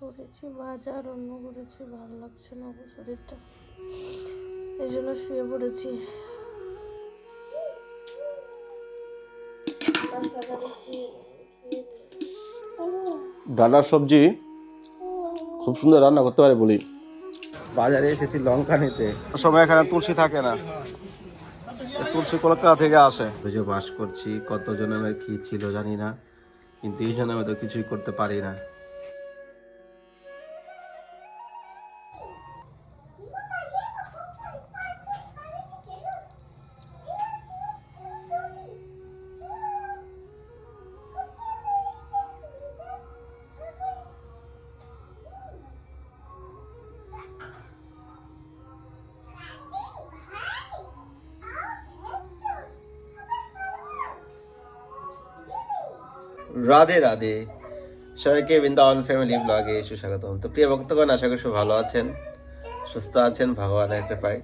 করেছি বাজার অন্য করেছি ভালো লাগছে না গো শরীরটা। এই জন্য শুয়ে পড়েছি। ডাটার সবজি খুব সুন্দর রান্না করতে পারে বলি। বাজারে এসেছি লঙ্কা নিতে। সময় এখানে তুলসী থাকে না। তুলসী কলকাতা থেকে আসে। যে বাস করছি কত জন্মের কি ছিল জানি না কিন্তু এই জন্মে তো কিছুই করতে পারি না। রাধে রাধে। সবাইকে বৃন্দাবন ফ্যামিলি ব্লগে সুস্বাগতম। তো প্রিয় ভক্তগণ, আশা করি ভালো আছেন, সুস্থ আছেন, ভগবানের কৃপায়।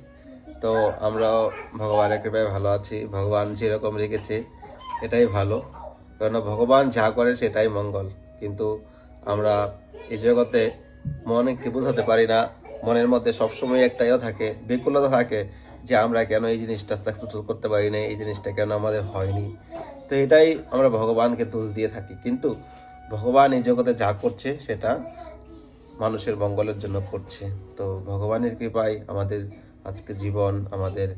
তো আমরাও ভগবানের কৃপায় ভালো আছি। ভগবান যেরকম রেখেছে, এটাই ভালো। কেননা ভগবান যা করে সেটাই মঙ্গল। কিন্তু আমরা এই জগতে মনকে বোঝাতে পারি না। মনের মধ্যে সবসময় একটাইও থাকে, বিকুলতা থাকে যে আমরা কেন এই জিনিসটা করতে পারি না এই জিনিসটা কেন আমাদের হয়নি। তো এটাই আমরা ভগবানকে দোষ দিয়ে থাকি। কিন্তু ভগবান এই জগতে যা করছে, সেটা মানুষের মঙ্গলের জন্য করছে। তো ভগবানের কৃপায় আমাদের আজকে জীবন, আমাদের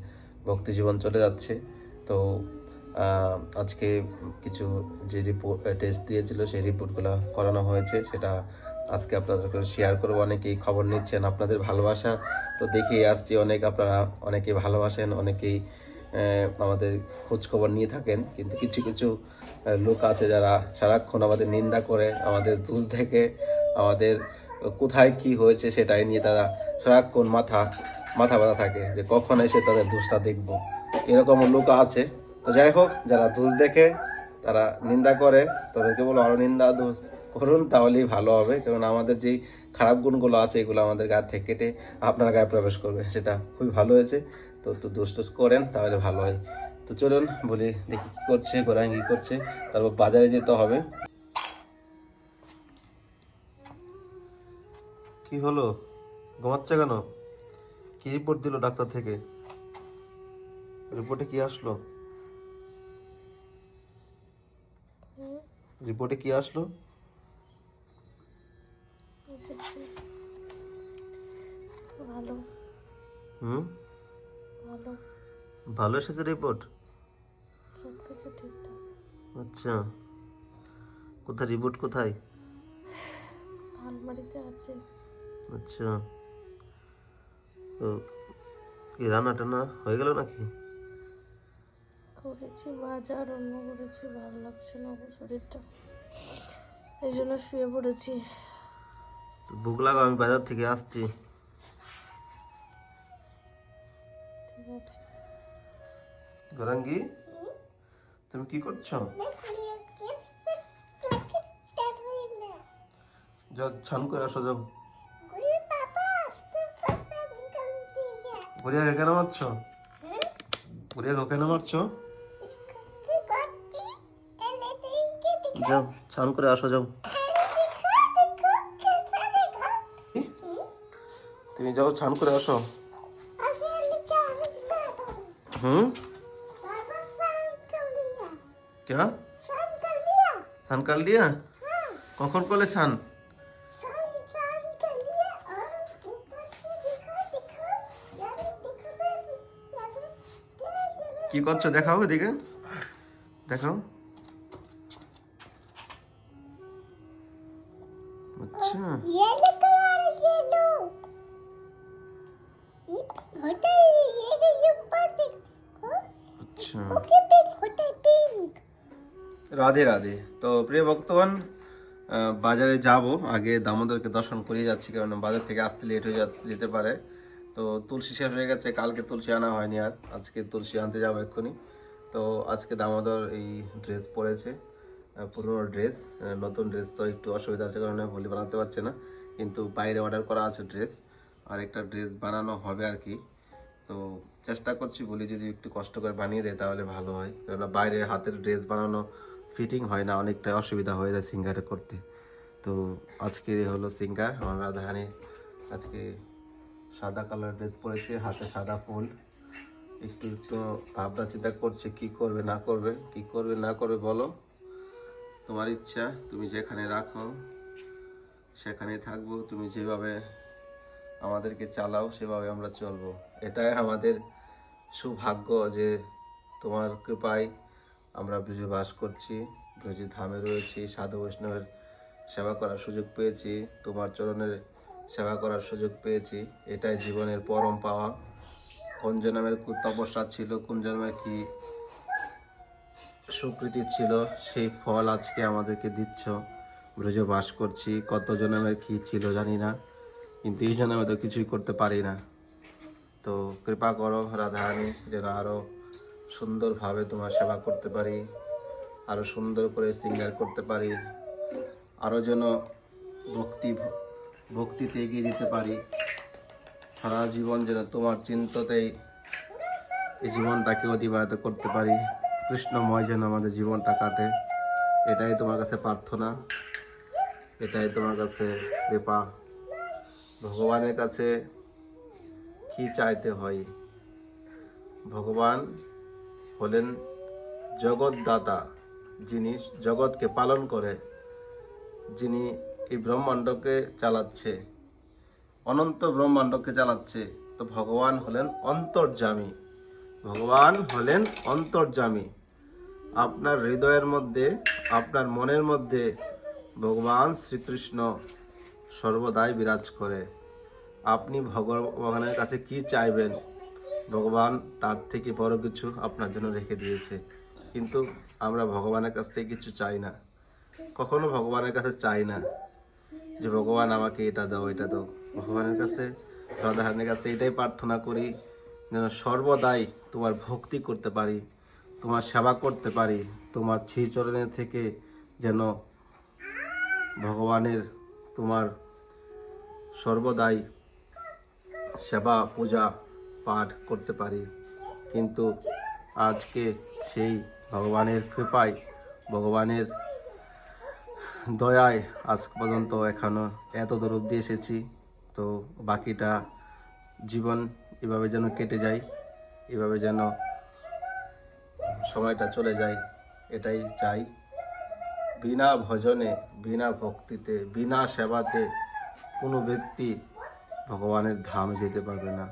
ভক্তি জীবন চলে যাচ্ছে। তো আজকে কিছু যে রিপোর্ট টেস্ট দিয়েছিল, সেই রিপোর্টগুলো করানো হয়েছে। সেটা আজকে আপনাদের শেয়ার করব। অনেকেই খবর নিচ্ছেন আপনাদের ভালোবাসা। তো দেখেই আসছি, অনেক আপনারা অনেকেই ভালোবাসেন, অনেকেই আমাদের খোঁজ খবর নিয়ে থাকেন। কিন্তু কিছু কিছু লোক আছে যারা সারাক্ষণ আমাদের নিন্দা করে, আমাদের দূর থেকে আমাদের কোথায় কি হয়েছে সেটাই নিয়ে তারা সারাক্ষণ মাথা মাথা ব্যথা থাকে যে কখন এসে তাদের দোষটা দেখব। এরকম লোক আছে। তো যাই হোক, যারা দোষ দেখে, তারা নিন্দা করে, তাদেরকে বলো আরও নিন্দা দোষ করুন, তাহলেই ভালো হবে। কারণ আমাদের যেই খারাপ গুণগুলো আছে, এগুলো আমাদের গা থেকে কেটে আপনার গায়ে প্রবেশ করবে। সেটা খুবই ভালো হয়েছে। তো একটু দোষ টোষ করেন তাহলে ভালো হয়। তো চলুন বলি দেখি কি করছে গোরাং কি করছে তারপর বাজারে যেতে হবে। কি হলো? ঘুমাচ্ছে কেন? কি রিপোর্ট দিল ডাক্তার থেকে? রিপোর্টে কি আসলো? রিপোর্টে কি আসলো? ভালো। হুম? ভালো। ভালো এসেছে রিপোর্ট সব কিছু ঠিকঠাক। আচ্ছা। কোথায় রিপোর্ট কোথায়? আলমারিতে আছে। আচ্ছা। তো কি রান্না টান্না হয়ে গেল নাকি? করেছি বাজার অন্য করেছি ভালো লাগছে না শরীরটা। এই জন্য শুয়ে পড়েছি। ভুক লাগো আমি বাজার থেকে আসছি। গরাঙ্গি তুমি কি করছ? যাও ছান করে আসো, যাও। বুড়িয়াকে কেন মারছো? বুড়িয়াকে কেন মারছো? যাও ছান করে আসো, যাও। তুমি যাও ছান করে আসো। হুম? क्या স্নান कर लिया কখন করলে স্নান কি করছো দেখাও এদিকে দেখাও আচ্ছা येलो कलर येलो होता है ये ये ऊपर देखो আচ্ছা রাধে রাধে। তো প্রিয় ভক্তগণ বাজারে যাব। আগে দামোদরকে দর্শন করিয়ে যাচ্ছি কারণ বাজার থেকে আসতে লেট হয়ে যেতে পারে। তো তুলসী শেষ হয়ে গেছে, কালকে তুলসী আনা হয়নি আর। আজকে তুলসী আনতে যাব এক্ষুনি। তো আজকে দামোদর এই ড্রেস পরেছে পুরনো ড্রেস নতুন ড্রেস তো একটু অসুবিধা আছে কারণে বলি বানাতে পারছে না। কিন্তু বাইরে অর্ডার করা আছে ড্রেস আর একটা ড্রেস বানানো হবে আর কি। তো চেষ্টা করছি, বলি যদি একটু কষ্ট করে বানিয়ে দেয় তাহলে ভালো হয়। কেননা বাইরে হাতের ড্রেস বানানো ফিটিং হয় না অনেকটা অসুবিধা হয়ে যায় সিঙ্গারে করতে। তো আজকে হলো সিঙ্গার, আমার রাধাহানি আজকে সাদা কালার ড্রেস পরেছে, হাতে সাদা ফুল। একটু একটু ভাবনা চিন্তা করছে কি করবে, না করবে, কি করবে, না করবে বলো। তোমার ইচ্ছা, তুমি যেখানে রাখো, সেখানে থাকব, তুমি যেভাবে আমাদেরকে চালাও, সেভাবে আমরা চলবো। এটাই আমাদের সৌভাগ্য যে তোমার কৃপায় আমরা ব্রিজে বাস করছি ব্রিজে ধামে রয়েছি, সাধু বৈষ্ণবের সেবা করার সুযোগ পেয়েছি, তোমার চরণের সেবা করার সুযোগ পেয়েছি, এটাই জীবনের পরম পাওয়া। কোন জন্মের কু তপস্যা ছিল কোন জন্মের কি সুকৃতি ছিল, সেই ফল আজকে আমাদেরকে দিচ্ছ। ব্রজে বাস করছি কত জন্মের কি ছিল জানি না, কিন্তু এই জন্মে তো কিছুই করতে পারি না। তো কৃপা করো রাধারানী, যেন আরও সুন্দরভাবে তোমার সেবা করতে পারি, আরও সুন্দর করে সিঙ্গার করতে পারি, আরও যেন ভক্তি, ভক্তিতে এগিয়ে যেতে পারি। সারা জীবন যেন তোমার চিন্তাতেই এই জীবনটাকে অতিবাহিত করতে পারি। কৃষ্ণময় যেন আমাদের জীবনটা কাটে। এটাই তোমার কাছে প্রার্থনা। এটাই তোমার কাছে কৃপা। ভগবানের কাছে কি চাইতে হয়? ভগবান হলেন জগৎদাতা, যিনি জগৎকে পালন করে, যিনি এই ব্রহ্মাণ্ডকে চালাচ্ছে, অনন্ত ব্রহ্মাণ্ডকে চালাচ্ছে। তো ভগবান হলেন অন্তর্যামী। ভগবান হলেন অন্তর্যামী। আপনার হৃদয়ের মধ্যে, আপনার মনের মধ্যে ভগবান শ্রীকৃষ্ণ সর্বদাই বিরাজ করে। আপনি ভগবানের কাছে কি চাইবেন? ভগবান তার থেকে বড় কিছু আপনার জন্য রেখে দিয়েছে। কিন্তু আমরা ভগবানের কাছ থেকে কিছু চাই না। কখনো ভগবানের কাছে চাই না যে, ভগবান, আমাকে এটা দাও এটা দাও। ভগবানের কাছে, রাধারানীর কাছে এটাই প্রার্থনা করি যেন সর্বদাই তোমার ভক্তি করতে পারি, তোমার সেবা করতে পারি, তোমার শ্রীচরণের থেকে যেন ভগবানের তোমার সর্বদাই সেবা, পূজা পাঠ করতে পারি। কিন্তু আজকে সেই ভগবানের কৃপায়, ভগবানের দয়ায় আজ পর্যন্ত এখনও এত দূর অব্দি এসেছি। তো বাকিটা জীবন এভাবে যেন কেটে যায়, এভাবে যেন সময়টা চলে যায়, এটাই চাই। বিনা ভজনে, বিনা ভক্তিতে, বিনা সেবাতে কোনো ব্যক্তি ভগবানের ধাম যেতে পারবে না।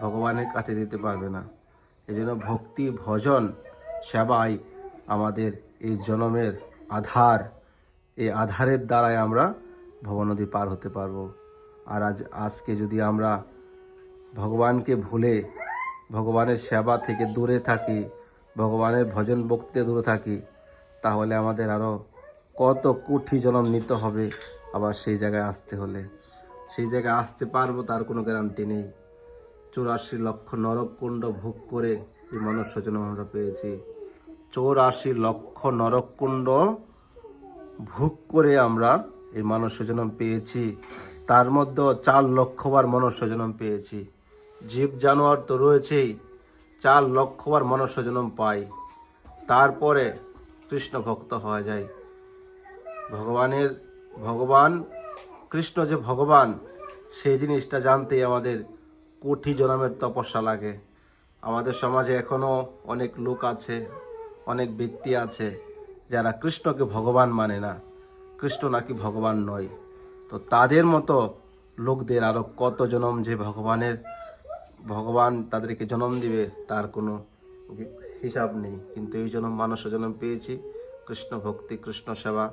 ভগবানের কাছে যেতে পারবে না। এই জন্য ভক্তি, ভজন, সেবাই আমাদের এই জনমের আধার। এই আধারের দ্বারাই আমরা ভবনদী পার হতে পারব। আর আজ, আজকে যদি আমরা ভগবানকে ভুলে, ভগবানের সেবা থেকে দূরে থাকি, ভগবানের ভজন ভক্তিতে দূরে থাকি, তাহলে আমাদের আরও কত কোটি জনম নিতে হবে আবার সেই জায়গায় আসতে হলে। সেই জায়গায় আসতে পারব তার কোনো গ্যারান্টি নেই। চৌরাশি লক্ষ নরককুণ্ড ভোগ করে এই মনুষ্য জন্ম আমরা পেয়েছি। চৌরাশি লক্ষ নরককুণ্ড ভোগ করে আমরা এই মনুষ্য জন্ম পেয়েছি। তার মধ্যে চার লক্ষবার মনুষ্য জন্ম পেয়েছি। জীব জানোয়ার তো রয়েছেই, চার লক্ষবার মনুষ্য জন্ম পাই। তারপরে কৃষ্ণ ভক্ত হওয়া যায়। ভগবানের, ভগবান, কৃষ্ণ যে ভগবান, সেই জিনিসটা জানতেই আমাদের কোটি জনমের তপস্যা লাগে। আমাদের সমাজে এখনও অনেক লোক আছে, অনেক ব্যক্তি আছে যারা কৃষ্ণকে ভগবান মানে না। কৃষ্ণ নাকি ভগবান নয়। তো তাদের মতো লোকদের আরও কত জনম যে ভগবানের, ভগবান তাদেরকে জন্ম দিবে তার কোনো হিসাব নেই। কিন্তু এই জন্ম মানুষ জন্ম পেয়েছি। কৃষ্ণ ভক্তি, কৃষ্ণ সেবা।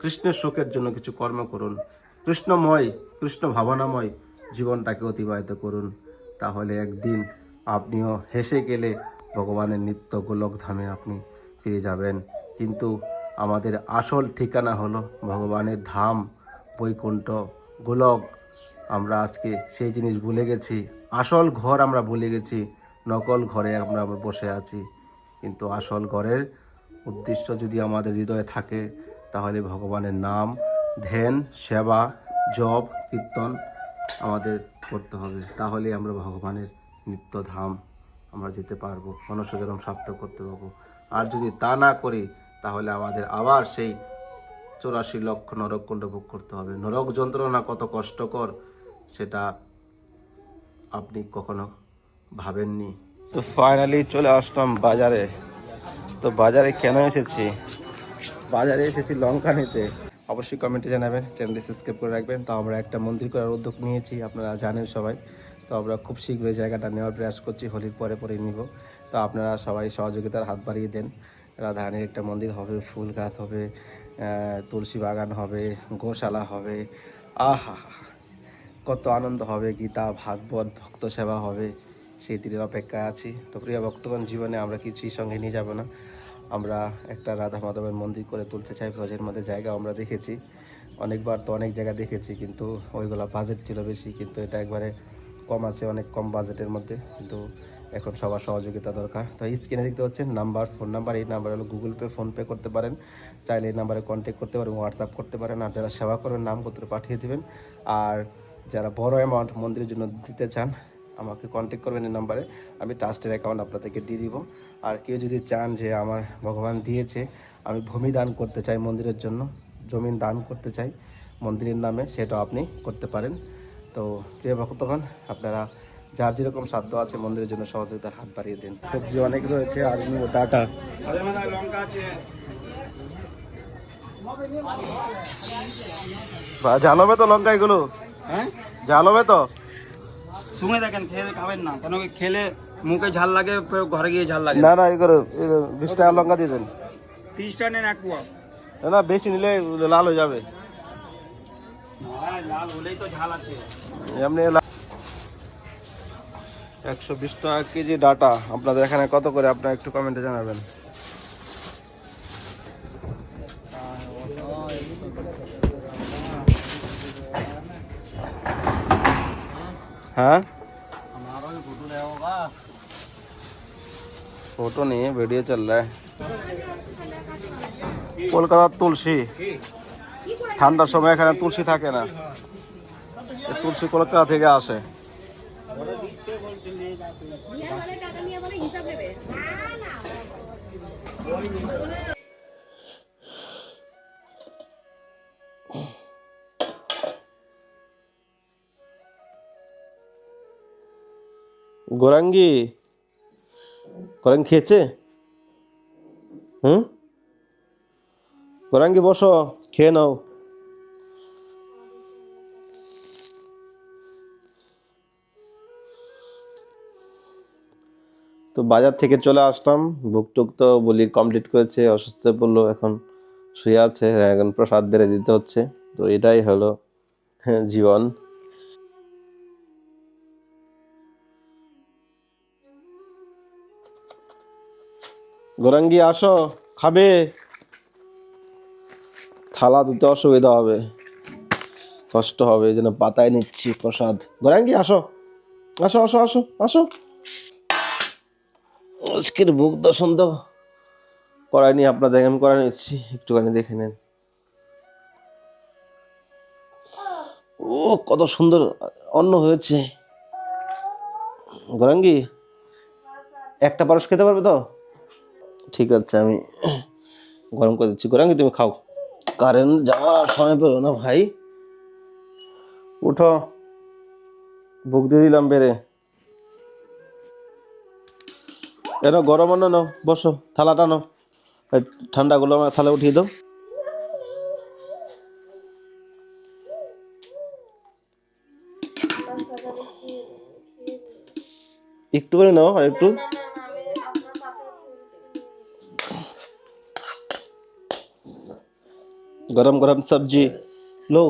কৃষ্ণের সুখের জন্য কিছু কর্ম করুন। কৃষ্ণময়, কৃষ্ণ ভাবনাময় জীবনটাকে অতিবাহিত করুন। তাহলে একদিন আপনিও হেসে গেলে ভগবানের নিত্য গোলক ধামে আপনি ফিরে যাবেন। কিন্তু আমাদের আসল ঠিকানা হলো ভগবানের ধাম, বৈকুণ্ঠ, গোলক। আমরা আজকে সেই জিনিস ভুলে গেছি। আসল ঘর আমরা ভুলে গেছি। নকল ঘরে আমরা বসে আছি। কিন্তু আসল ঘরের উদ্দেশ্য যদি আমাদের হৃদয়ে থাকে, তাহলে ভগবানের নাম, ধ্যান, সেবা, জপ, কীর্তন আমাদের করতে হবে। তাহলে আমরা ভগবানের নিত্য ধাম আমরা যেতে পারব মনুষ্যজনম সার্থক করতে পারব। আর যদি তা না করি তাহলে আমাদের আবার সেই চৌরাশি লক্ষ নরক কুণ্ড ভোগ করতে হবে। নরক যন্ত্রণা কত কষ্টকর সেটা আপনি কখনো ভাবেননি? তো ফাইনালি চলে আসলাম বাজারে। তো বাজারে কেন এসেছি? বাজারে এসেছি লঙ্কা নিতে। অবশ্যই কমেন্টে জানাবেন চ্যানেলটি সাবস্ক্রাইব করে রাখবেন। তো আমরা একটা মন্দির করার উদ্যোগ নিয়েছি, আপনারা জানেন সবাই। তো আমরা খুব শীঘ্রই জায়গাটা নেওয়ার প্রয়াস করছি, হোলির পরে পরে নিব। তো আপনারা সবাই সহযোগিতার হাত বাড়িয়ে দেন। রাধারানীর একটা মন্দির হবে, ফুল গাছ হবে তুলসী বাগান হবে, গোশালা হবে। আহা, কত আনন্দ হবে, গীতা, ভাগবত, ভক্ত সেবা হবে। সেই দিনের অপেক্ষায় আছি। তো প্রিয় ভক্তগণ, জীবনে আমরা কিছুই সঙ্গে নিয়ে যাব না। আমরা একটা রাধা মাধবের মন্দির করে তুলতে চাই ভোজের মধ্যে জায়গা আমরা দেখেছি। অনেকবার তো অনেক জায়গা দেখেছি, কিন্তু ওইগুলো বাজেট ছিল বেশি, কিন্তু এটা একবারে কম আছে, অনেক কম বাজেটের মধ্যে। কিন্তু এখন সবার সহযোগিতা দরকার। তো স্ক্রিনে দেখতে হচ্ছেন নাম্বার ফোন নাম্বার এই নাম্বার হলো গুগল পে ফোনপে করতে পারেন। চাইলে এই নাম্বারে কন্ট্যাক্ট করতে পারেন হোয়াটসঅ্যাপ করতে পারেন, আর যারা সেবা করবেন নামপত্র পাঠিয়ে দেবেন। আর যারা বড় অ্যামাউন্ট মন্দিরের জন্য দিতে চান, আমাকে কন্ট্যাক্ট করবেন এই নাম্বারে আমি ট্রাস্টের অ্যাকাউন্ট আপনাদেরকে দিয়ে দিব। আর কেউ যদি চান যে আমার ভগবান দিয়েছে আমি ভূমি দান করতে চাই মন্দিরের জন্য জমিন দান করতে চাই মন্দিরের নামে সেটা আপনি করতে পারেন। তো প্রিয় ভক্তগণ আপনারা যার যেরকম সাধ্য আছে মন্দিরের জন্য সহযোগিতার হাত বাড়িয়ে দিন। সবজি অনেক রয়েছে আর ডাটা। ঝাল হবে তো লঙ্কা এগুলো? হ্যাঁ? ঝাল হবে তো? শুনে দেখেন খেয়ে খাবেন না কেন খেলে মুখে ঝাল লাগে পরে ঘরে গিয়ে ঝাল লাগে। না না এই করে বিশ টাকা লঙ্কা দিয়ে দেন। তিরিশটা নেন এক পোয়া না বেশি নিলে লাল হয়ে যাবে। হ্যাঁ লাল হলেই তো ঝাল আছে। এমনি একশো বিশ টাকা কেজি ডাটা আপনাদের এখানে কত করে আপনারা একটু কমেন্টে জানাবেন। हाँ फोटो नहीं है वीडियो चल रहा है কলকাতার তুলসী ঠান্ডার সময় এখানে তুলসী থাকে না এই তুলসী কলকাতা থেকে আসে গোরাঙ্গি গোরাঙ্গি খেয়েছে? হুম? গোরাঙ্গি বসো খেয়ে নাও। তো বাজার থেকে চলে আসলাম বুক টুক তো বলি কমপ্লিট করেছে অসুস্থ পড়ল এখন শুয়ে আছে এখন প্রসাদ বেড়ে দিতে হচ্ছে তো এটাই হলো হ্যাঁ, জীবন। গোরাঙ্গি, আসো, খাবে। থালা দিতে অসুবিধা হবে। কষ্ট হবে জন্য পাতায় নিচ্ছি প্রসাদ। গোরাঙ্গি, আসো। আসো আসো আসো আসো। আজকের বুক দর্শন তো করায়নি আপনাদের, আমি করা নিচ্ছি। একটুখানি দেখে নেন। ও, কত সুন্দর অন্ন হয়েছে। গোরাঙ্গি, একটা পারস খেতে পারবে তো? আছে, আমি গরম করে দিচ্ছি। গোরাঙ্গি তুমি খাও। কারেন্ট যাওয়ার সময় পেল না ভাই। উঠো। বুক দিয়ে দিলাম বেড়ে। এনো গরম অন্য নাও, বসো, থালাটা নাও। ঠান্ডাগুলো আমার থালা উঠিয়ে দাও। একটু করে নাও, আর একটু। গরম গরম সবজি। লো।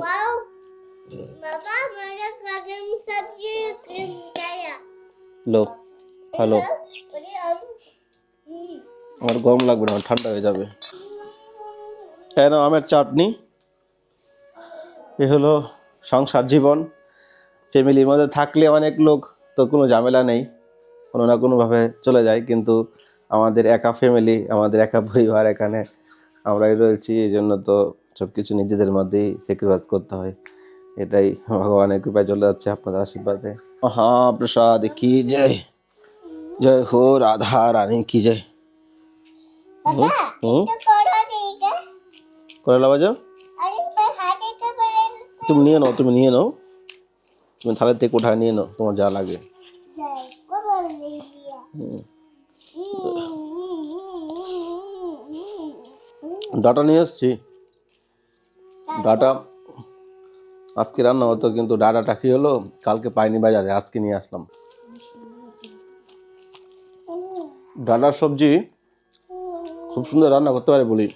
লো খালো আমার গরম লাগবে না ঠান্ডা হয়ে যাবে। কেন আমের চাটনি। এ হলো সংসার জীবন। ফ্যামিলির মধ্যে থাকলে অনেক লোক তো কোনো ঝামেলা নেই। কোনো না কোনোভাবে চলে যায় কিন্তু আমাদের একা ফ্যামিলি আমাদের একা পরিবার এখানে। আমরাই রয়েছি এই জন্য তো সব কিছু নিজেদের মধ্যেই স্যাক্রিফাইস করতে হয়। এটাই ভগবানের কৃপায় চলে যাচ্ছে আপনাদের আশীর্বাদে। মহাপ্রসাদ কি জয়? জয় হো রাধা রানী কি জয়? করলা বাজাও। তুমি নিয়ে নাও তুমি নিয়ে নাও। তুমি থালের থেকে উঠা নিয়ে নাও তোমার যা লাগে। ডাটা নিয়ে আসছি। ডাটা, আজকে রান্না হতো, কিন্তু ডাটাটা কি হলো? কালকে পাইনি বাজারে, আজকে নিয়ে আসলাম। ডাটার সবজি খুব সুন্দর রান্না করতে পারে বলি।